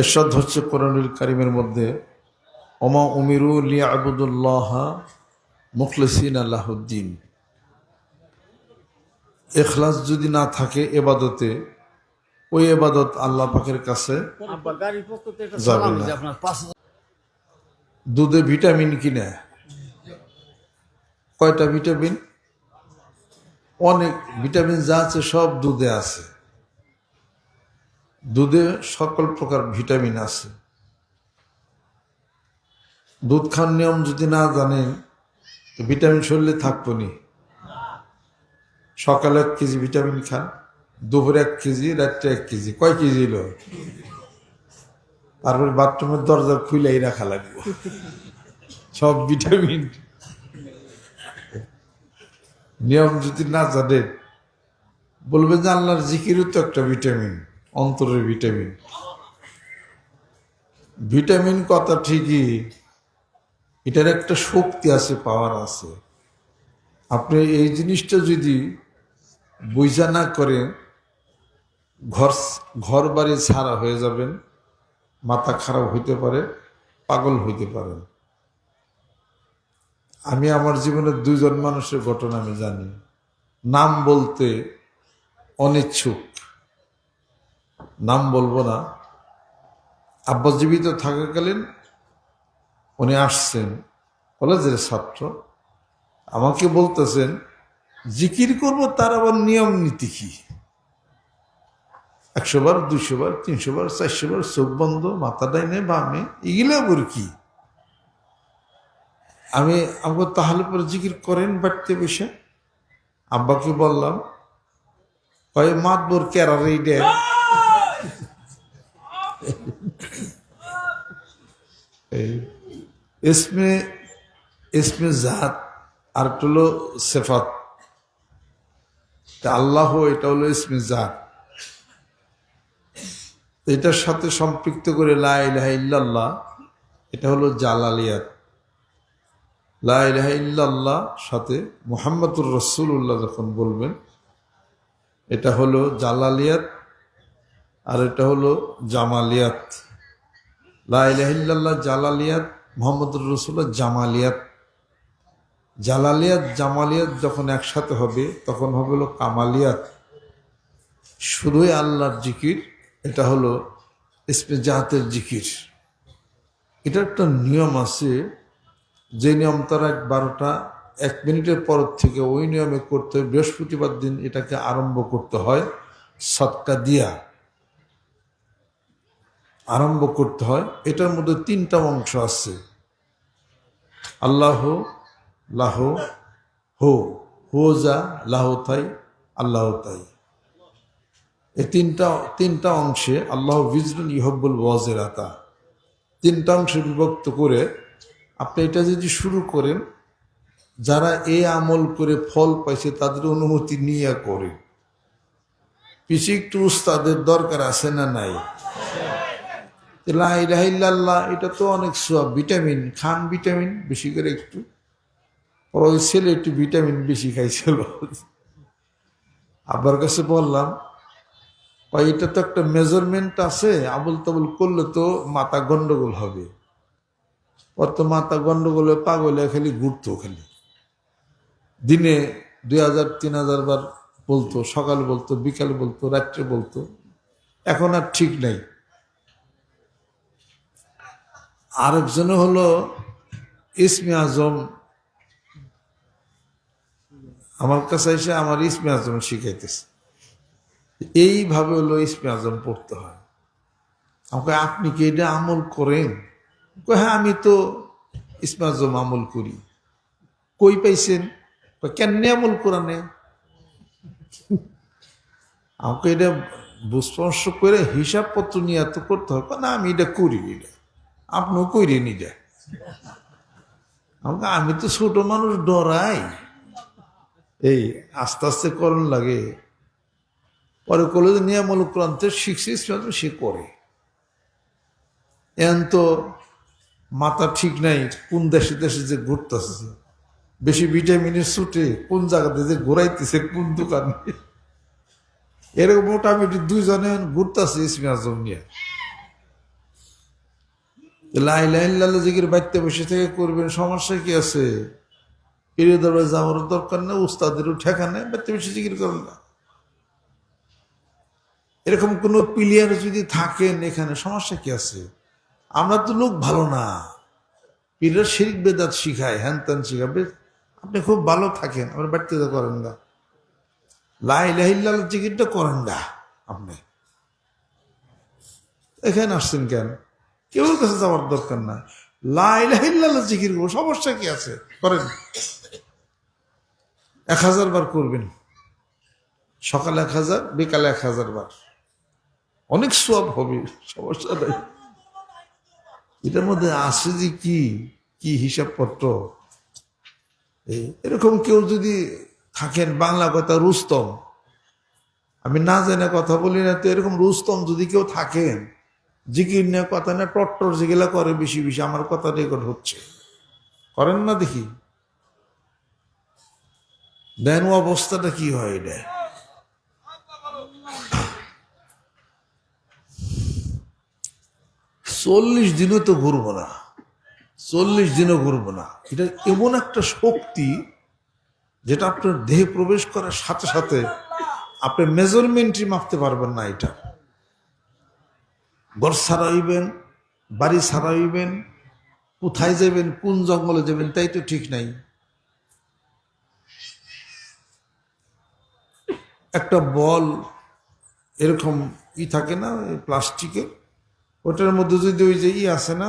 এরশাদ হচ্ছে কোরআনুল কারিমের মধ্যে অমা উমিরু লিয়া আবুদুল্লাহ মুখলসিন আল্লাহদ্দিন এখলাস যদি না থাকে এবাদতে, ওই এবাদত আল্লাহ পাকের কাছে যাবে না। দুধে ভিটামিন কিনে কয়টা ভিটামিন? অনেক ভিটামিন যা আছে সব দুধে আছে। দুধে সকল প্রকার ভিটামিন আছে। দুধ খান নিয়ম যদি না জানেন, তো ভিটামিন শরীরে থাকব নি। সকালে এক কেজি ভিটামিন খান, দুপুরে এক কেজি, রাত্রে এক কেজি, কয় কেজি হলো তারপরে বাথরুমের দরজা খুলেই রাখা লাগবে। সব ভিটামিন। নিয়ম যদি না জানেন, বলবেন যে আল্লাহর জিকিরও তো একটা ভিটামিন। অন্তরের ভিটামিন। ভিটামিন কথা ঠিকই, এটার একটা শক্তি আছে পাওয়ার আছে। আপনি এই জিনিসটা যদি বুঝা না করেন, ঘর ঘর বাড়ি ছাড়া হয়ে যাবেন, মাথা খারাপ হইতে পারে, পাগল হইতে পারেন। আমি আমার জীবনের দুজন মানুষের ঘটনা আমি জানি। নাম বলতে অনিচ্ছুক। নাম বলব না। আব্বাস জীবিত থাকাকালীন উনি আসছেন কলেজের ছাত্র। আমাকে বলতেছেন, জিকির করব তার আবার নিয়ম নীতি কি? একশো বার দুশো বার, তিনশো বার, চারশো বার, চোখ বন্ধ, মাথা ডাইনে, বামে, এগুলো আবার কি? আমি আমাকে তাহলে পরে জিকির করেন বাড়তে বসে। আব্বাকে বললাম, কয় মাতবর এই ডে ইসমে ইসমে জাত আর হলো সেফাত। আল্লাহ এটা হলো ইসমে জাত। এটার সাথে সম্পৃক্ত করে লা ইলাহা ইল্লাল্লাহ, এটা হলো জালালিয়াত। লা ইলাহা ইল্লাল্লাহ সাথে মোহাম্মদুর রসুল্লাহ যখন বলবেন, এটা হলো জালালিয়াত। আর এটা হলো জামালিয়াত। লা ইলাহা ইল্লাল্লাহ জালালিয়াত, মোহাম্মদুর রসুল্লাহ জামালিয়াত। জালালিয়াত, জামালিয়াত যখন একসাথে হবে, তখন হবে হলো কামালিয়াত। শুধুই আল্লাহর জিকির, এটা হলো ইসমে জাহাতের জিকির। এটা একটা নিয়ম আছে, যে নিয়ম তারা এক বারোটা, এক মিনিটের পর থেকে ওই নিয়মে করতে বৃহস্পতিবার দিন এটাকে আরম্ভ করতে হয় সৎকা দিয়া। আরম্ভ করতে হয়, এটার মধ্যে তিনটা অংশ আছে। আল্লাহ, লাহ, হো হো যা লাহ তাই, আল্লাহ তাই। এই তিনটা তিনটা অংশে আল্লাহ বিজরুল ইহব্বুল ওয়াজেরাতা তিনটা অংশে বিভক্ত করে আপনি এটা যদি শুরু করেন, যারা এই আমল করে ফল পাইছে, তাদের অনুমতি নিয়ে করে পিছিয়ে একটু উস্তাদের দরকার আছে না নাই? লা ইলাহা ইল্লাল্লাহ, এটা তো অনেক সব ভিটামিন, খান ভিটামিন বেশি করে একটু। ওই ছেলে একটু ভিটামিন বেশি খাইছিল আব্বার কাছে বললাম এটা তো একটা মেজারমেন্ট আছে আবুল তাবুল করলে তো মাথা গন্ডগোল হবে। ওর তো মাথা গন্ডগোলে পাগলে খালি ঘুরতো খালি। দিনে দুই হাজার, তিন হাজার বার বলতো, সকাল বলতো, বিকাল বলতো, রাত্রে বলতো। এখন আর ঠিক নাই। আরেকজনে হলো ইসমে আজম। আমার কাছে এসে আমার ইসমে আজম শিখাইতেছে। এইভাবে হলো ইসমে আজম পড়তে হয়। আমাকে আপনি কি এটা আমল করেন? হ্যাঁ আমি তো ইসমে আজম আমল করি। কই পাইছেন? কেমনে আমল কোরআনে আমাকে এটা বুস্পর্শ করে হিসাবপত্র নিয়ে এত করতে কয়, না আমি এটা করি এটা। আপনিও কইরে এটা। আমাকে, আমি তো ছোট মানুষ, ডরাই। এই আস্তে আস্তে করণ লাগে। পরে কলেজে নিয়মূল ক্রান্তের শিখছে সে করে। এন তো মাথা ঠিক নাই, কোন দেশে দেশে যে ঘুরতেছে। বেশি ভিটামিনের ছুটে কোন জায়গাতে যে ঘুরাইতেছে, কোন দোকানে। এরকম মোটামুটি দুইজনে ঘুরতেছে ইসমি আজম নিয়ে লাইল্লাহ জিকির বাড়িতে বসে থেকে করবেন, সমস্যা কি আছে? পীরের দরবারে যাওয়ার দরকার নেই, উস্তাদেরও ঠেকা নেই, বাড়িতে বসে জিকির করেন না। এরকম কোনো প্লেয়ার যদি থাকেন এখানে, সমস্যা কি আছে? আমরা তো লোক ভালো না। পীরের শিরিক বেদাত শিখায়, হ্যান ত্যান শিখাবে আপনি খুব ভালো থাকেন আমার বাড়িতে তো করেন না। লাহিল্লাল জিকিরটা করেন না আপনি। এখানে আসছেন কেন? কেউ কাছে যাওয়ার দরকার না। লাইলাহিল্লাহ জিকির করব, সমস্যা কি আছে? করেন। এক হাজার বার করবেন। সকালে এক হাজার, বিকালে এক হাজার বার। অনেক সব হবে, সমস্যা নাই। এটার মধ্যে আছে যে কি কি হিসাবপত্র? এরকম কেউ যদি থাকেন, বাংলা কথা রুস্তম। আমি না জেনে কথা বলি না, তো এরকম রুস্তম যদি কেউ থাকেন জিকির নিয়ে কথা না, টট্টর যেগুলা করে বেশি বেশি, আমার কথা রেকর্ড হচ্ছে। করেন না দেখি? দেন অবস্থাটা কি হয় এটা? চল্লিশ দিনও তো ঘুরবো না। চল্লিশ দিনও ঘুরবো না। এটা এমন একটা শক্তি যেটা আপনার দেহে প্রবেশ করার সাথে সাথে আপনি মেজারমেন্টই মাপতে পারবেন না এটা। ঘর সারাইবেন, বাড়ি সারাইবেন, কোথায় যাবেন কোন জঙ্গলে যাবেন তাই তো ঠিক নাই। একটা বল এরকম ই থাকে না প্লাস্টিকের ওটার মধ্যে যদি ওই যে ই আছে না,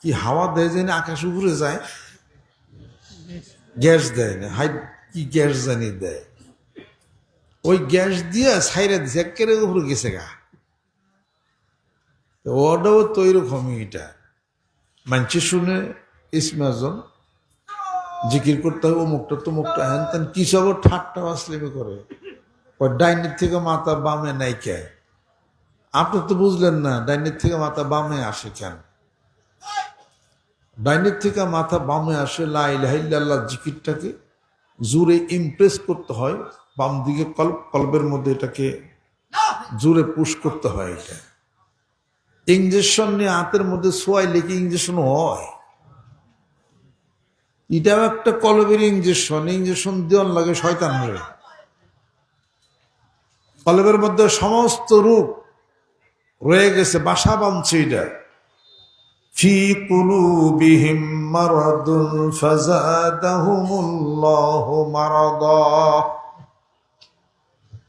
কি হাওয়া দেয় যে আকাশ উপরে যায়, গ্যাস দেয় না, হাই, কি গ্যাস জানি দেয়। ওই গ্যাস দিয়ে সাইরা দিছে, একেবারে উপরে গেছে গা। ওটাও তো এরকমই এটা। মানছে শুনে ইসমাজন জিকির করতে হবে অমুকটা তমুকটা হ্যান তেন কি সব ঠাট্টা আসলেমি করে। ডাইনির থেকে মাথা বামে নাই কে আপনি তো বুঝলেন না, ডাইনের থেকে মাথা বামে আসে কেন? ডাইনের থেকে মাথা বামে আসে লাইল্লাহ জিকিরটাকে জোরে ইমপ্রেস করতে হয় বাম দিকে কল্প কল্পের মধ্যে এটাকে জোরে পুশ করতে হয় এটা। ইঞ্জেকশন নিয়ে হাতের মধ্যে সোয়াই লেগে ইঞ্জেকশন হয়। এটাও একটা কলবের ইঞ্জেকশন ইঞ্জেকশন দেওয়ার লাগে শয়তান হয়ে কলবের মধ্যে সমস্ত রূপ রয়ে গেছে, বাসা বাঁধছে এটা। ফি কুলুবিহিম মারাদুন ফাজাদাহুমুল্লাহু মারাদা।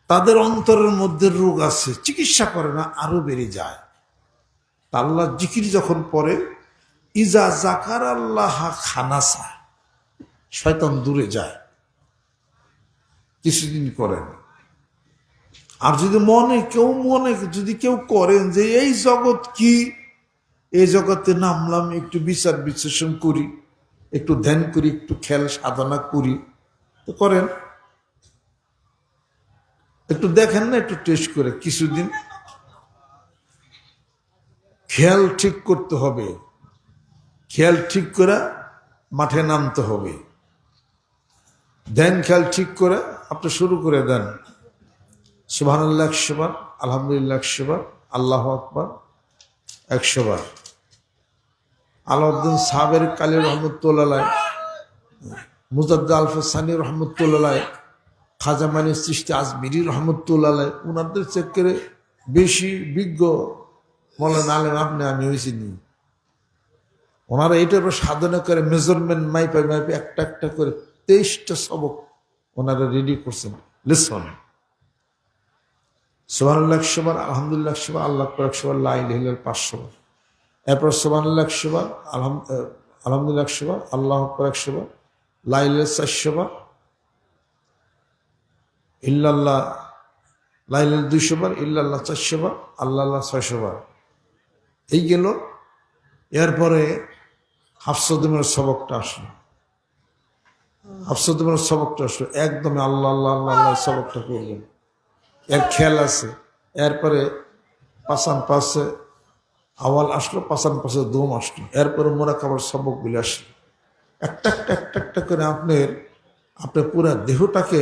তাদের অন্তরের মধ্যে রোগ আছে, চিকিৎসা করে না, আরও বেড়ে যায়। আল্লাহ জিকির যখন পরে ইজা জাকার আল্লাহ খানাসা শয়তান দূরে যায়, কিছুদিন করেন। আর যদি মনে, কেউ মনে, যদি কেউ করেন যে এই জগৎ কি, এই জগতে নামলাম, একটু বিচার বিশ্লেষণ করি, একটু ধ্যান করি, একটু খেয়াল সাধনা করি, তো করেন। একটু দেখেন না, একটু টেস্ট করে, কিছুদিন খেয়াল ঠিক করতে হবে। খেয়াল ঠিক করে মাঠে নামতে হবে। দেন খেয়াল ঠিক করে আপনি শুরু করে দেন। সুবাহ একশো বার আলহামদুলিল্লাহ একশো বার আল্লাহ আকবর একশো বার আলাউদ্দিন সাবের কালী রহমতুল্লাহ মুজাদ্দ আলফাসানি রহমতুল্লাহ, খাজা মানি সৃষ্টি আজমিরি রহমতুল্লাহ ওনাদের করে বেশি বিজ্ঞ বলেন আলেম, আপনি, আমি হয়েছি নি ওনারা এটার উপর সাধনা করে মেজারমেন্ট মাইপে মাইপে, একটা একটা করে তেইশটা সবক ওনারা রেডি করছেন। লিসন সোহানুল্লাহ একশো বার আলহামদুলিল্লাহ একশো বার আল্লাহ একশো বার লাইল পাঁচশো বার এরপর সোহানুল্লাহ একশো আলহাম আলহামদুলিল্লাহ একশো আল্লাহ একশো বার লাইল চারশো বার ইল্লাল্লাহ লাইল দুইশো বার ইল্লাল্লাহ চারশো বার আল্লাহ আল্লাহ ছয়শো বার এই গেল। এরপরে হাফসদমের সবকটা আসলো। হাফসদমের সবকটা আসলো। একদম আল্লাহ আল্লাহ আল্লাহ আল্লাহ সবকটা করবেন এর খেয়াল আছে। এরপরে পাশান পাশে আওয়াল আসলো পাশান পাশে দোম আসলো। এরপরে মোরা খাবার সবকগুলি আসলো। একটা একটা একটা একটা করে আপনার আপনার পুরো দেহটাকে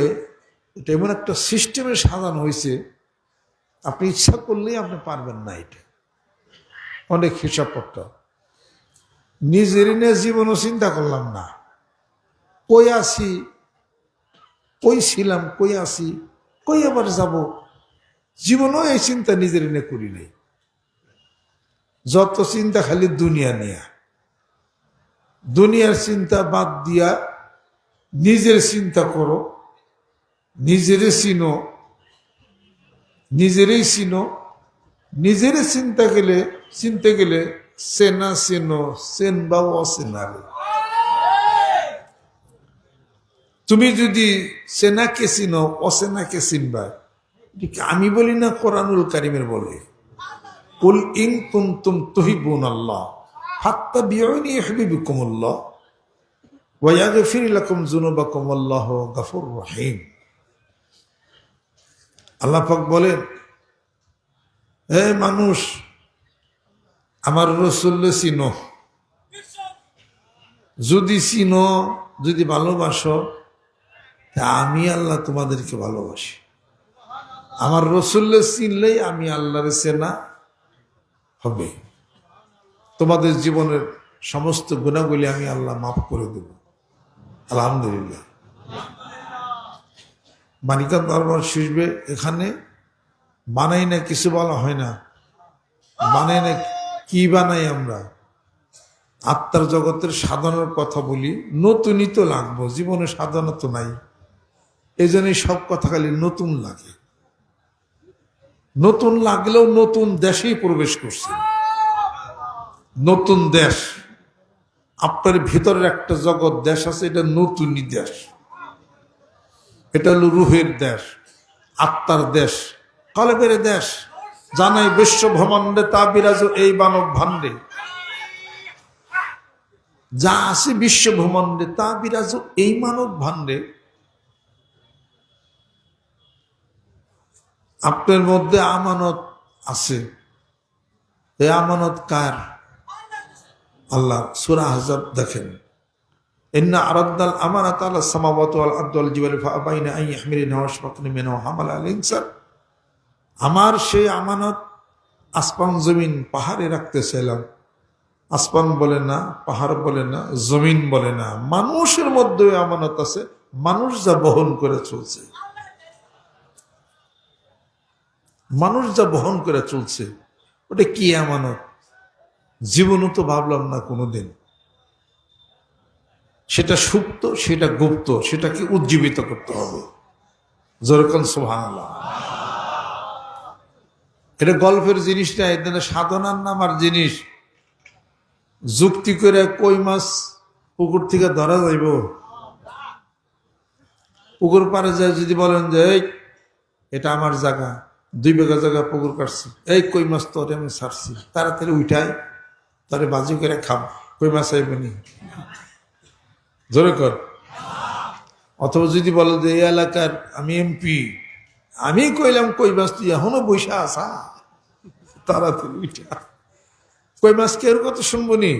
এটা এমন একটা সিস্টেমে সাজানো হয়েছে। আপনি ইচ্ছা করলেই আপনি পারবেন না এটা। অনেক হিসাব করতে। নিজেরই নিয়ে জীবনও চিন্তা করলাম না। কই আসি কই ছিলাম? কই আসি কই আবার যাব? জীবনও এই চিন্তা নিজের নিয়ে করি নাই। যত চিন্তা খালি দুনিয়া নিয়ে। দুনিয়ার চিন্তা বাদ দিয়া নিজের চিন্তা করো। নিজেরে চিনো। নিজেরই চিনো। নিজেরে চিন্তা গেলে, চিনতে গেলে সেনা চেনো চেন বা অচেনারে তুমি যদি সেনাকে চিনো, অসেনাকে চিনবা। আমি বলি না কোরআনুল কারিমের বলে। কুল ইন কুনতুম তুহিবুন আল্লাহ হাত্তা বিয়নি ইহবিবুকুমুল্লাহ ওয়া ইয়াগফির লাকুম যুনুবাকুম আল্লাহু গফুর রহিম। আল্লাহ পাক বলেন হে মানুষ, আমার রসুল্লে চিনো। যদি চিনো, যদি ভালোবাসো, তা আমি আল্লাহ তোমাদেরকে ভালোবাসি। আমার রসুল্লে চিনলেই আমি আল্লাহরে চেনা হবে। তোমাদের জীবনের সমস্ত গুণাগুলি আমি আল্লাহ মাফ করে দেব। আলহামদুলিল্লাহ। মানিকা দরবার শিসবে এখানে। বানাই না, কিছু বলা হয় না। বানাই না, কি বানাই আমরা? আত্মার জগতের সাধনার কথা বলি, নতুনই তো লাগবো, জীবনে সাধনা তো নাই। এই জন্যই সব কথা খালি নতুন লাগে। নতুন লাগলেও নতুন দেশেই প্রবেশ করছে। নতুন দেশ। আপনার ভিতরের একটা জগৎ, দেশ আছে, এটা নতুনই দেশ। এটা হলো রুহের দেশ, আত্মার দেশ। কলবের দেশ, জানাই বিশ্ব ভ্রমণ্ডে তা বিরাজ এই মানব ভাণ্ডে। যা আছে বিশ্ব ভ্রমণ্ডে তা বিরাজ এই মানব ভাণ্ডে। আপনার মধ্যে আমানত আছে। এই আমানত কার? আল্লাহ, সুরা হাজার দেখেন। ইন্না আরাদ্দাল আমানাত আলা সামাওয়াত ওয়াল জিবালি ফাআবাইনা আন ইয়াহমিলনা ওয়াশফাকনা মিনহু হামালা আল ইনসান। আমার সেই আমানত আসমান জমিন পাহাড়ে রাখতে চাইলাম আসমান বলে না, পাহাড় বলে না, জমিন বলে না। মানুষের মধ্যে আমানত আছে, মানুষ যা বহন করে চলছে। মানুষ যা বহন করে চলছে, ওটা কি আমানত? জীবনও তো ভাবলাম না কোনোদিন। সেটা সুপ্ত, সেটা গুপ্ত, সেটাকে উজ্জীবিত করতে হবে। যেরকম সোহান এটা গল্পের জিনিস না, এটা সাধনার নামার জিনিস। যুক্তি করে কই মাছ পুকুর থেকে ধরা যাইব? পুকুর পাড়ে যায় যদি বলেন যে, এই, এটা আমার জায়গা, দুই বিঘা জায়গা পুকুর কাটছি। এই কই মাছ তোরে আমি ছাড়ছি, তাড়াতাড়ি উঠাই, তারে বাজি করে খাব। কই মাছ আইবনি জোরে কর। অথবা যদি বলো যে, এই এলাকার আমি এমপি আমি কইলাম, কই মাছ, তুই এখনও বৈশা আসা তাড়াতাড়ি উঠা। কই মাছ, কে কথা শুনব নি?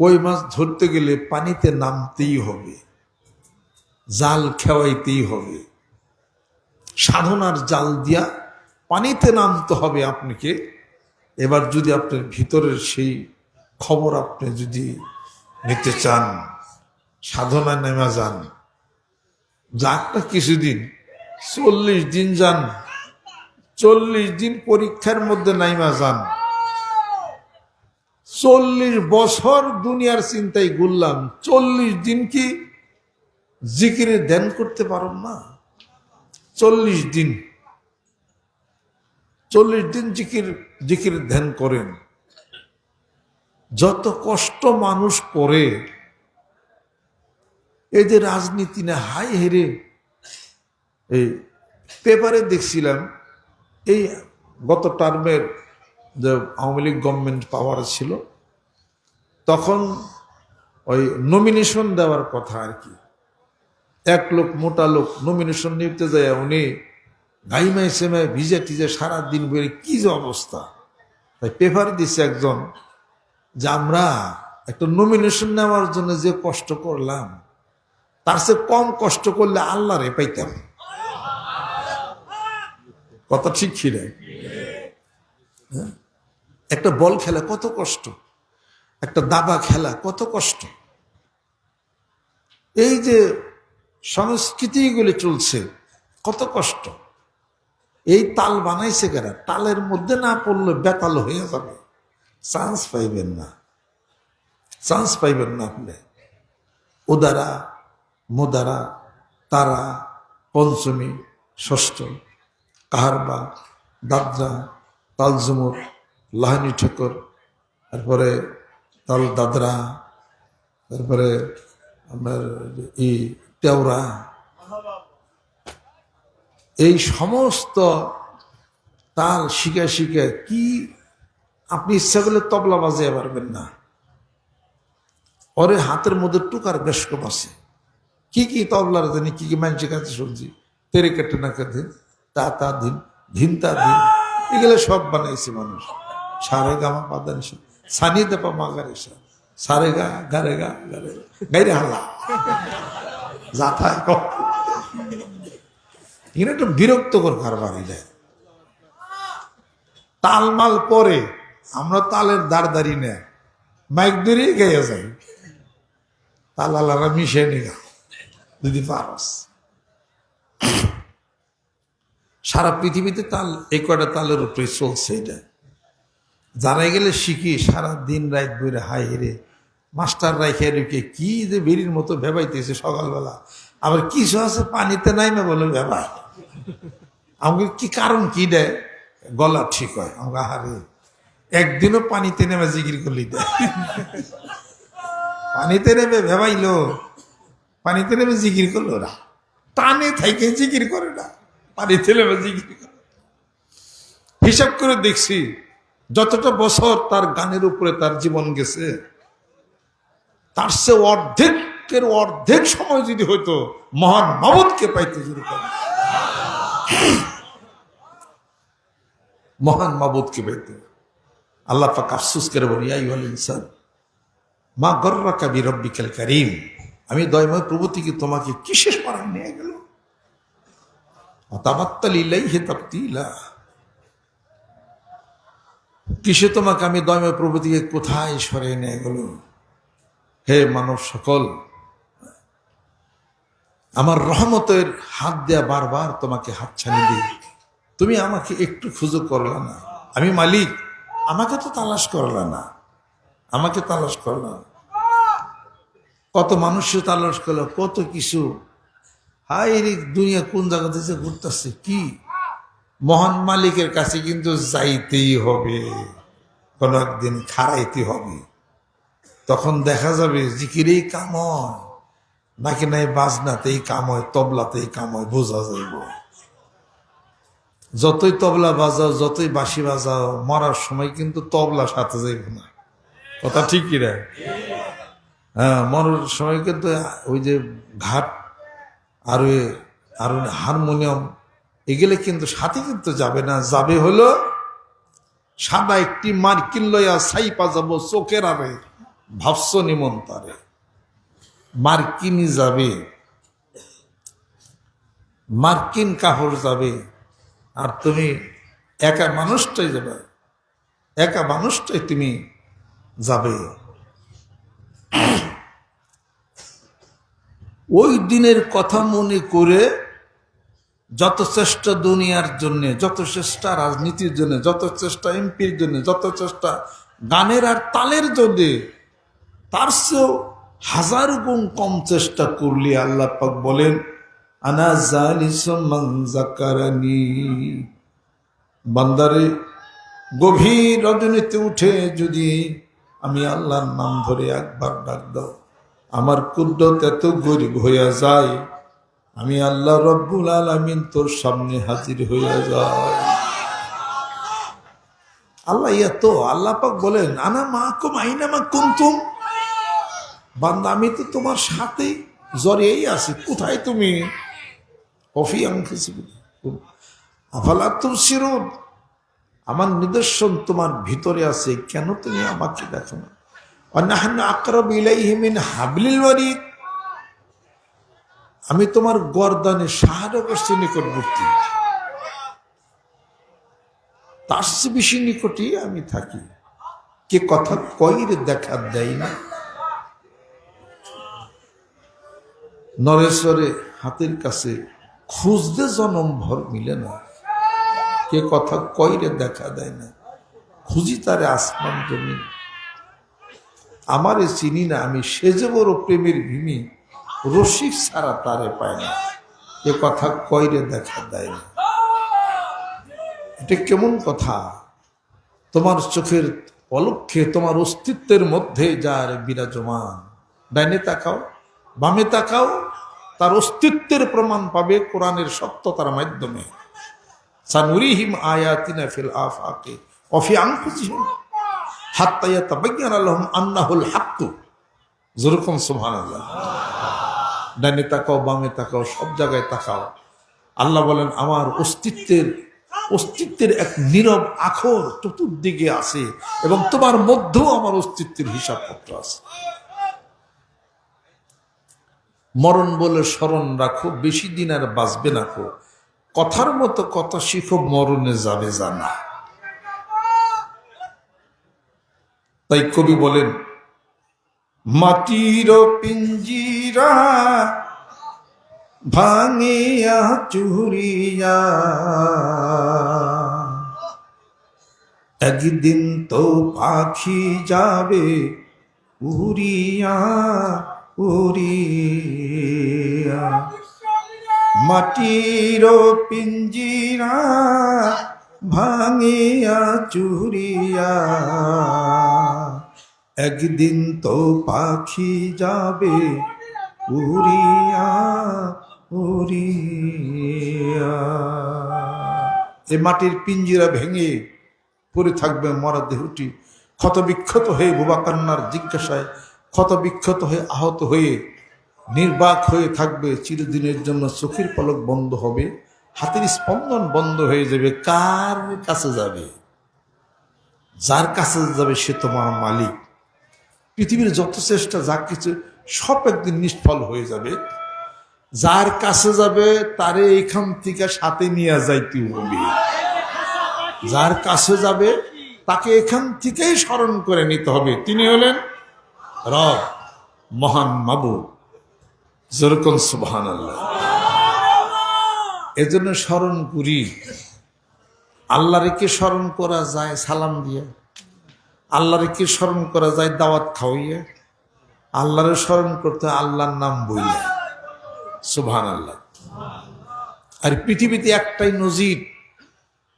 কই মাছ, ধরতে গেলে পানিতে নামতেই হবে, জাল খেওয়াইতেই হবে। সাধনার জাল দিয়া পানিতে নামতে হবে আপনাকে। এবার যদি আপনার ভিতরের সেই খবর আপনি যদি নিতে চান, সাধনায় নেমা যান। যাক না, কিছুদিন চল্লিশ দিন যান। চল্লিশ দিন পরীক্ষার মধ্যে নাইমা যান। চল্লিশ বছর দুনিয়ার চিন্তায় ঘুরলাম। চল্লিশ দিন কি জিকিরে ধ্যান করতে পারো না? চল্লিশ দিন। চল্লিশ দিন জিকির জিকির ধ্যান করেন। যত কষ্ট মানুষ করে, এদের রাজনীতি না হাই হেরে এই পেপারে দেখছিলাম, এই গত টার্মের যে আওয়ামী লীগ গভর্নমেন্ট পাওয়ার ছিল, তখন ওই নমিনেশন দেওয়ার কথা আর কি। এক লোক, মোটা লোক নমিনেশন নিতে যায়, উনি গাইমাই সেমাই ভিজে টিজে সারাদিন বেড়ে কি যে অবস্থা। তাই পেপার দিছে একজন যে আমরা একটা নমিনেশন নেওয়ার জন্য যে কষ্ট করলাম, তার চেয়ে কম কষ্ট করলে আল্লাহ রে পাইতাম। কথা ঠিক ছিল হ্যাঁ? একটা বল খেলা কত কষ্ট। একটা দাবা খেলা কত কষ্ট। এই যে সংস্কৃতিগুলি চলছে, কত কষ্ট। এই তাল বানাইছে কেনা তালের মধ্যে না পড়লে বেতাল হয়ে যাবে। চান্স পাইবেন না। চান্স পাইবেন না আপনি। উদারা, মোদারা, তারা, পঞ্চমী, ষষ্ঠ। কাহারবা, দাদরা, তালজুমুর, লাহানি ঠেকর, তারপরে তাল দাদরা তারপরে আপনার ই তেওরা। এই সমস্ত তাল শিখে শিখে কি আপনি ইচ্ছা করলে তবলা বাজিয়ে পারবেন না। ওরে হাতের মধ্যে টুকার বেশ কম আছে। কি কি তবলার জানি, কি কি মানুষের কাছে শুনছি। তেরে কেটে না দিন তা তা দিন ধিন তা দিন, এগুলো সব বানাইছে মানুষ। সারে গামা পাদানি সানি দেপা মা গারে সারে গা গারে গা গারে, গাইরে হাল্লা যাথায় এখানে একটা বিরক্তকর কারবার এটা তালমাল পরে আমরা তালের দাঁড় দাঁড়ি না, মাইক ধরেই গাইয়া যাই। তাল আলারা মিশে নিগা, যদি পারস। সারা পৃথিবীতে তাল, এই কয়টা তালের উপরে চলছে এটা। জানাই গেলে শিখি সারা দিন রাত বইরে হাই হেরে মাস্টার রাইখে রেখে কি যে বেরির মতো ভেবাইতেছে সকালবেলা। আবার কিছু আছে পানিতে নাই না বলে ভেবাই আমাকে কি কারণ কি দেয় গলা ঠিক হয়। আমাকে হারে একদিনও পানিতে নেমে জিগির করলি দেয় পানিতে নেমে ভেবাইলো, পানিতে নেমে জিগির করল না। টানে থাইকে জিগির করে না। নেমে জিগির করে হিসাব করে দেখছি, যতটা বছর তার গানের উপরে তার জীবন গেছে, তার সে অর্ধেকের অর্ধেক সময় যদি হইতো, মহান মাবুদকে পাইতে শুরু করে মহান মাবুদকে পাইতে। আল্লাহ পাক আফসুস করে বলি আই ইনসান, মা গর্রা কাবি রব্বিকাল করিম, আমি দয়ময় প্রভু থেকে তোমাকে কিসের পাড়া নিয়ে গেল কিসে তোমাকে আমি দয়ময় প্রভু থেকে কোথায় সরে নিয়ে গেল? হে মানব সকল, আমার রহমতের হাত দেয়া বারবার তোমাকে হাত ছানি দিই। তুমি আমাকে একটু খুঁজো করলা না। আমি মালিক, আমাকে তো তালাশ করলা না। আমাকে তালাশ করলা। কত মানুষের তালাশ করল, কত কিছু হাই রে, দুনিয়া কোন জায়গাতে যে ঘুরতেছে? কি? মহান মালিকের কাছে কিন্তু যাইতেই হবে। কোনো একদিন খাড়াইতে হবে। তখন দেখা যাবে জিকিরেই কাম হয়। নাকি নাই বাজনাতেই কাম হয়, তবলাতেই কাম হয়, বোঝা যাইব। যতই তবলা বাজাও, যতই বাঁশি বাজাও, মরার সময় কিন্তু তবলা সাথে যাইব না। কথা ঠিক কি রে হ্যাঁ মরার সময় কিন্তু ওই যে ঘাট আর আর হারমোনিয়াম, এগুলো কিন্তু সাথে কিন্তু যাবে না। যাবে হলো সাদা একটি মার্কিন লইয়া সাইপা যাব চোখের আরে ভাবস নিমন্তারে। মার্কিনই যাবে, মার্কিন কাপড় যাবে, আর তুমি একা মানুষটাই যাবে, একা মানুষটাই তুমি যাবে। ওই দিনের কথা মনে করে যত চেষ্টা দুনিয়ার জন্য, যত চেষ্টা রাজনীতির জন্য, যত চেষ্টা এমপির জন্য, যত চেষ্টা গানের আর তালের জন্য, তার চেয়েও হাজার গুণ কম চেষ্টা করলে আল্লাহ পাক বলেন, আনা মান বান্দারে, গভীর রজনীতে উঠে যদি আমি আল্লাহর নাম ধরে একবার ডাক দাও। আমার কুদ্রত এত গরিব হইয়া যায়, আমি আল্লাহ রব্বুল আলমিন তোর সামনে হাজির হইয়া যায়। আল্লাহ এত, আল্লাহ পাক বলেন, আনা মা কুম আইনা মা কুন্তুম? বান্দা, আমি তো তোমার সাথে জড়িয়েই আছি, কোথায় তুমি? কফি আনতেছি আফালা তুম শিরুন আমার নিদর্শন তোমার ভিতরে আছে, কেন তুমি আমাকে দেখো না? অন্যান্য আকরব ইলাইহি মিন হাবলিল ওয়ারিদ। আমি তোমার গরদানে সাহায্য করছি নিকটবর্তী। তার চেয়ে বেশি নিকটই আমি থাকি। কে কথা কইরে দেখা দেয় না। নরেশ্বরে হাতের কাছে খুঁজতে জনম ভর মিলে না। কে কথা কইরে দেখা দেয় না। খুঁজি তারে আসমান জমিন। আমারে চিনি না, আমি সেজে বড় প্রেমের ভূমি। রসিক ছাড়া তারে পায় না। এ কথা কইরে দেখা দেয় না। এটা কেমন কথা? তোমার চোখের অলক্ষে, তোমার অস্তিত্বের মধ্যে যার বিরাজমান। ডাইনে তাকাও, বামে তাকাও, তার অস্তিত্বের প্রমাণ পাবে কোরআনের সত্যতার মাধ্যমে। সানুরিহিম আয়াতিনা ফিল আফাকে, অফি আনফুসিহিম। হাত্তা ইয়াতাবায়্যানা লাহুম আন্নাহুল হাক্কু। যেরকম সুবহানাল্লাহ। ডানে তাকাও, বামে তাকাও, সব জায়গায় তাকাও। আল্লাহ বলেন, আমার অস্তিত্বের অস্তিত্বের এক নীরব আখর চতুর্দিকে আছে এবং তোমার মধ্যেও আমার অস্তিত্বের হিসাবপত্র আছে। মরণ বলে স্মরণ রাখো, বেশি দিন আর বাঁচবে না কথার মতো কথা শিখো, মরণে যাবে জানা। তাই কবি বলেন, মাটির পিঞ্জিরা ভাঙিয়া চুরিয়া একদিন তো পাখি যাবে উড়িয়া উড়িয়া। মাটির পিঞ্জিরা ভাঙিয়া চুরিয়া, একদিন তো পাখি যাবে উড়িয়া উড়িয়া। এ মাটির পিঞ্জিরা ভেঙে পড়ে থাকবে মরা দেহটি। ক্ষত বিক্ষত হয়ে বোবা কান্নার জিজ্ঞাসায় ক্ষত বিক্ষত হয়ে আহত হয়ে নির্বাক হয়ে থাকবে, চিরদিনের জন্য চোখের পলক বন্ধ হবে। হাতের স্পন্দন বন্ধ হয়ে যাবে, কার কাছে যাবে? যার কাছে যাবে সে তোমার মালিক। পৃথিবীর যত চেষ্টা, যা কিছু, সব একদিন নিষ্ফল হয়ে যাবে। যার কাছে যাবে, তারে এখান থেকে সাথে নিয়ে যাইতে হবে। যার কাছে যাবে, তাকে এখান থেকেই স্মরণ করে নিতে হবে। তিনি হলেন রব, মহান মাবু যেরকম সুবহান আল্লাহ এজন্য স্মরণ করি। আল্লাহরে কে স্মরণ করা যায় সালাম দিয়ে। আল্লাহরে কে স্মরণ করা যায় দাওয়াত খাওয়াইয়া। আল্লাহরে স্মরণ করতে আল্লাহর নাম বইলে। সুবহান আল্লাহ আর পৃথিবীতে একটাই নজির,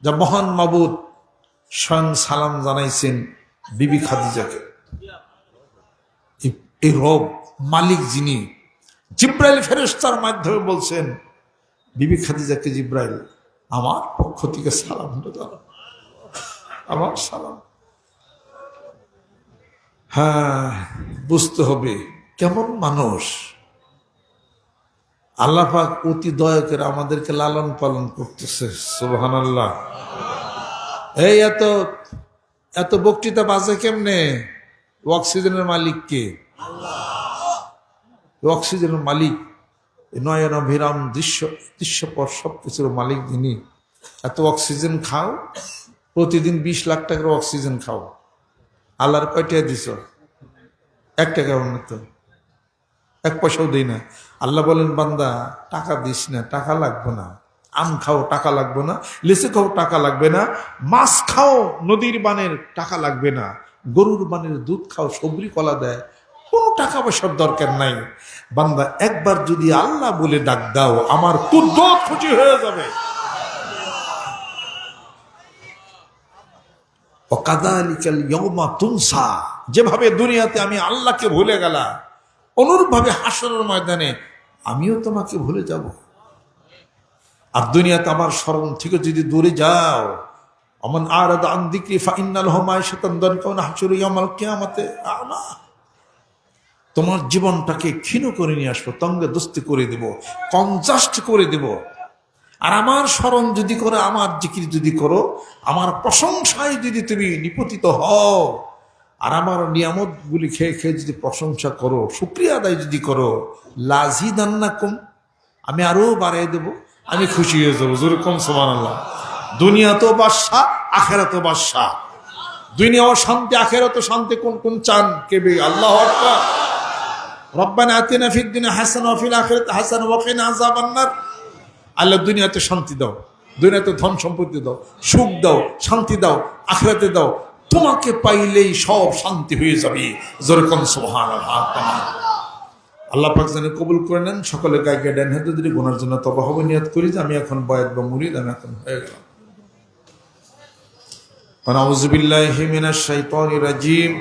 যা মহান মাবুদ স্বয়ং সালাম জানাইছেন বিবি খাদিজাকে। এই রব মালিক যিনি জিব্রাইল ফেরেস্তার মাধ্যমে বলছেন বিবি খাদিজাকে জিব্রাইল, আমার পক্ষ থেকে সালাম আমার সালাম। হ্যাঁ বুঝতে হবে, কেমন মানুষ? আল্লাহ পাক অতি দয়া করে আমাদেরকে লালন পালন করতেছে সুবহান আল্লাহ এই এত এত বক্তৃতা বাজে কেমনে? অক্সিজেনের মালিককে। অক্সিজেনের মালিক নয়ন অভিরাম দৃশ্য দৃশ্যপর সব কিছুর মালিক যিনি, এত অক্সিজেন খাও, প্রতিদিন বিশ লাখ টাকার অক্সিজেন খাও। আল্লাহর কয়টা দিছ? এক টাকা তো। এক পয়সাও দিই না। আল্লাহ বলেন, বান্দা, টাকা দিস না, টাকা লাগবে না। আম খাও, টাকা লাগবে না। লিচু খাও, টাকা লাগবে না। মাছ খাও, নদীর বানের টাকা লাগবে না। গরুর বানের দুধ খাও সবরি কলা দেয়। কোনো টাকা পয়সার দরকার নাই। বান্দা, একবার যদি আল্লাহ বলে ডাক দাও, আমার কুদ্দত খুশি হয়ে যাবে। যেভাবে দুনিয়াতে আমি আল্লাহকে ভুলে গেলাম, অনুরূপভাবে হাসরের ময়দানে আমিও তোমাকে ভুলে যাব। আর দুনিয়াতে আমার স্মরণ থেকে যদি দূরে যাও, অমন আর আন্দিকে ফাইনাল হমায় শতান্দন কোন হাসুর ইয়ামাল কেয়ামতে। আমা তোমার জীবনটাকে ক্ষীণ করে নিয়ে আসব, তঙ্গে দস্তি করে দেব, কনজাস্ট করে দেব। আর আমার স্মরণ যদি করো, আমার জিকির যদি করো, আমার প্রশংসায় যদি তুমি নিপতিত হও, আর আমার নিয়ামত গুলি খেয়ে খেয়ে যদি প্রশংসা করো, শুক্রিয়া আদায় যদি করো, লাজি দান্না কম আমি আরও বাড়িয়ে দেব, আমি খুশি হয়ে যাব। জোরে কম সমান আল্লাহ দুনিয়া তো বাদশাহ আখেরা তো বাদশাহ দুনিয়াও শান্তি, আখেরাত শান্তি, কোন কোন চান কেবে আল্লাহ আকবার। রব্বানা আতিনা ফিদ দুনিয়া হাসান ওয়া ফিল আখিরাতি হাসান ওয়া কিনা আযাবান নার আল্লাহ দুনিয়াতে শান্তি দাও দুনিয়াতে ধন সম্পত্তি দাও সুখ দাও শান্তি দাও আখেরাতে দাও তোমাকে পাইলেই সব শান্তি হয়ে যাবে যেরকম সোহান আল্লাহ পাক যেন কবুল করে নেন সকলে গায়কে ড্যান হাতে যদি গোনার জন্য তবা হবে নিয়াত করি যে আমি এখন বয়াত বা মুরিদ আমি এখন হয়ে গেলাম ونعوذ بالله من الشيطان الرجيم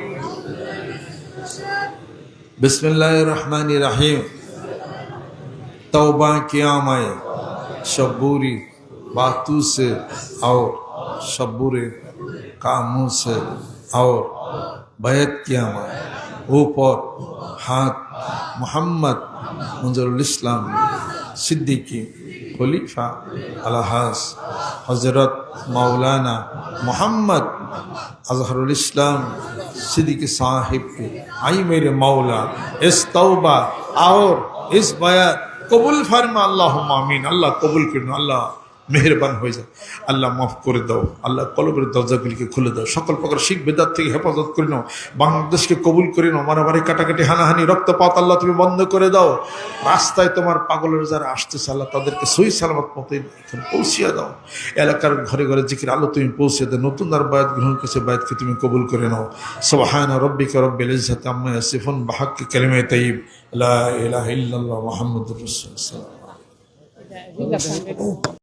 بسم اللہ الرحمن الرحیم. توبہ قیام آئے. شبوری باتو سے اور شبور کاموں سے اور بیت قیام آئے. اوپر ہاتھ محمد منظر الاسلام صدیقی خلیفہ الحاظ حضرت مولانا محمد اظہر الاسلام सिद्दीक साहिब के। आई मेरे मौला, इस तौबा और इस बयात कबूल फरमा अल्लाह मामीन अल्लाह कबूल करना, अल्लाह। মেহরবান হয়ে যায়। আল্লাহ মাফ করে দাও। আল্লাহ কলবের দরজাগুলিকে খুলে দাও। সকল প্রকার শিখ বেদাত থেকে হেফাজত করে নাও। বাংলাদেশকে কবুল করে নাও। মারামারি, কাটাকাটি, হানাহানি, রক্তপাত আল্লাহ তুমি বন্ধ করে দাও। রাস্তায় তোমার পাগলের যারা আসতেছে, আল্লাহ তাদেরকে সই সালামত মতো এখানে পৌঁছিয়ে দাও। এলাকার ঘরে ঘরে জিকির আলো তুমি পৌঁছে দাও। নতুন আর বায়াত গ্রহণ করেছে, বায়াতকে তুমি কবুল করে নাও। সবহায়না রব্বিকা রব্বিল ইজ্জাতি আম্মা ইয়াসিফুন, বাহাক্কি কালিমায়ে তাইয়্যিব লা ইলাহা ইল্লাল্লাহ, মুহাম্মাদুর রাসূলুল্লাহ।